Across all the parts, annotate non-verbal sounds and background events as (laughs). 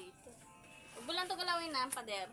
dito. Huwag mo lang ito galawin na, pader.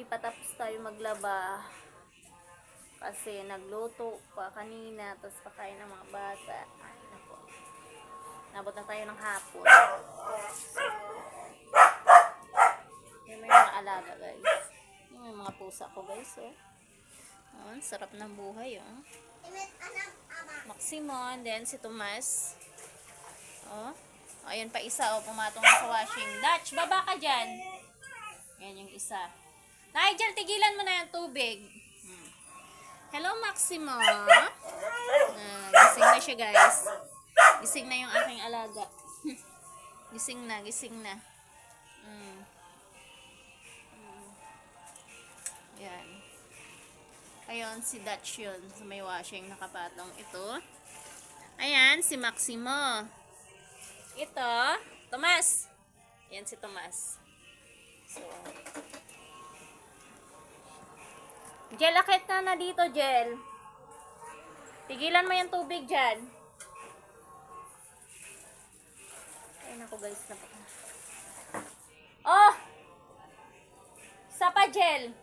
Hindi pa tapos tayo maglaba. Kasi nagluto pa kanina, tapos pakain ng mga bata. Ay, nako. Nabot na tayo ng hapon. Yan may mga alaga, guys. Yan may mga pusa ko, guys, oh. Oh, ang sarap ng buhay, oh. Maximon, then si Tomas. Oh. Ayun pa isa, oh, pumatong sa washing. Dutch, baba ka dyan. Yan yung isa. Nigel, tigilan mo na yung tubig. Hello, Maximo. Ah, gising na siya, guys. Gising na yung aking alaga. (laughs) gising na, gising na. Mm. Mm. Yan. Ayun, si Dutch yun. Sa may washing nakapatong. Ito. Ayan, si Maximo. Ito, Tomas. Yan si Tomas. So, Jel, akit na na dito, Jel. Tigilan mo yung tubig dyan. Ay, naku guys. Oh! Isa pa, Jel.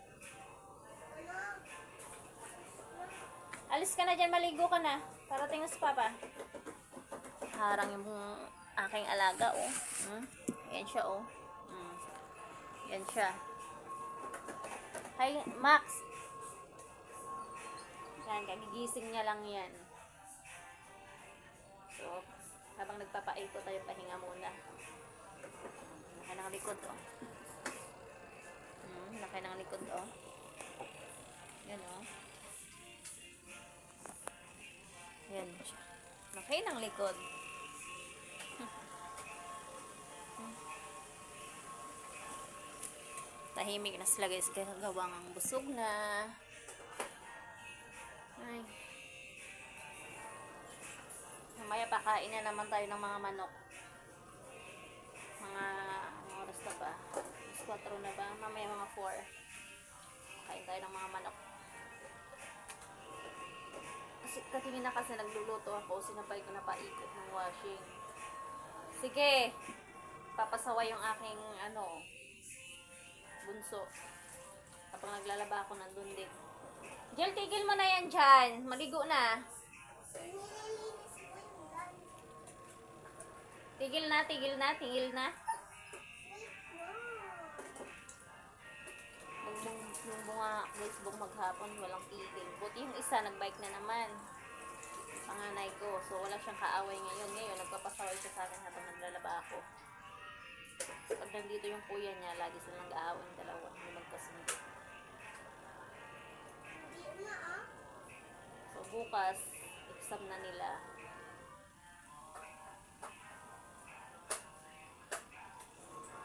Alis ka na dyan, maligo ka na. Parating na Papa. Harang yung aking alaga, oh. Hmm? Yan siya, oh. Hmm. Yan siya. Hi, Max. Yan, kagigising niya lang yan. So, habang nagpapaiko tayo, pahinga muna. Laki ng likod, oh. Hmm, laki ng likod, oh. Yan, oh. Yan siya. Laki ng likod. (laughs) Tahimik na sila guys kaya gawang ang busog na. Ay. Mamaya pakain na naman tayo ng mga manok. Mga anong oras na ba? Mas 4 na ba? Mamaya mga 4. Kain tayo ng mga manok. Kasi katingin na kasi nagluluto ako, sinabay ko na paikot ng washing. Sige, papasawa yung aking ano, bunso. Kapag naglalaba ako ng dundig. Jel, tigil mo na yan dyan. Maligo na. Tigil na, tigil na, tigil na. Bumbong, yung bunga, Facebook maghapon, walang tigil. Buti yung isa, nagbike na naman. Panganay ko. So, wala siyang kaaway ngayon. Ngayon, nagpapasaway siya sa akin habang naglalaba ako. Pag nandito yung kuya niya, lagi silang nag-aaway dalawa. Hindi magkasundo. Ah. So, bukas, exam na nila.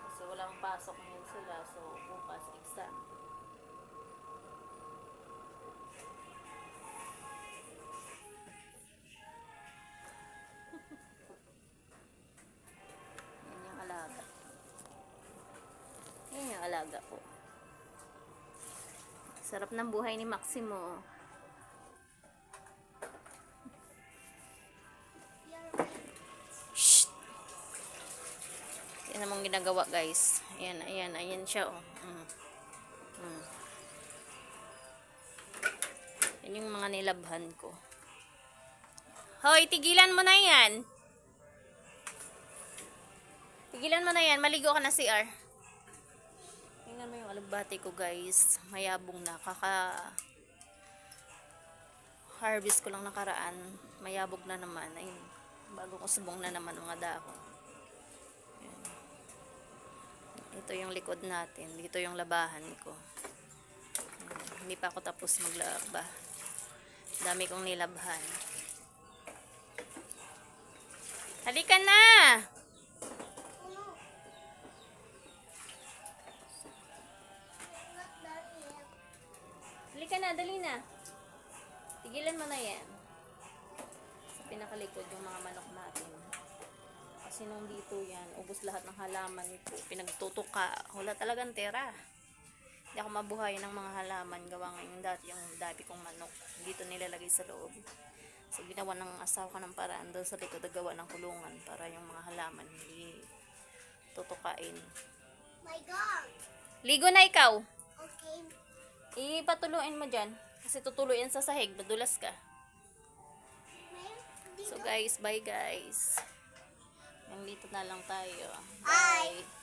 Kasi walang pasok ngayon sila. So, bukas, exam. Sarap ng buhay ni Maximo. Shh. Yan namang ginagawa, guys. Ayan, ayan, ayan siya, oh. Mm. Mm. Yan yung mga nilabhan ko. Hoy, tigilan mo na yan. Tigilan mo na yan. Maligo ka na, CR. Tingnan mo yung alugbati ko, guys. Mayabong na. Kaka... Harvest ko lang nakaraan. Mayabog na naman. Ayun. Bago ko subong na naman mga. Ayan. Ito yung likod natin. Dito yung labahan ko. Ayan. Hindi pa ako tapos maglaba. Dami kong nilabhan. Halika na! Halika na, dali na. Tigilan mo na yan. Sa pinakalikod yung mga manok natin. Kasi nung dito yan, ubos lahat ng halaman ko. Pinagtutuka. Wala talagang tera. Hindi ako mabuhay ng mga halaman. Gawa ngayon dati yung dati kong manok. Dito nilalagay sa loob. So, ginawa ng asawa ko ng paraan doon sa likod. Gawa ng kulungan para yung mga halaman hindi tutukain. My God. Ligo na ikaw. Okay. Ipatuluin mo dyan. Kasi tutuloy yan sa sahig. Madulas ka. So guys, bye guys. Nandito na lang tayo. Bye. Bye.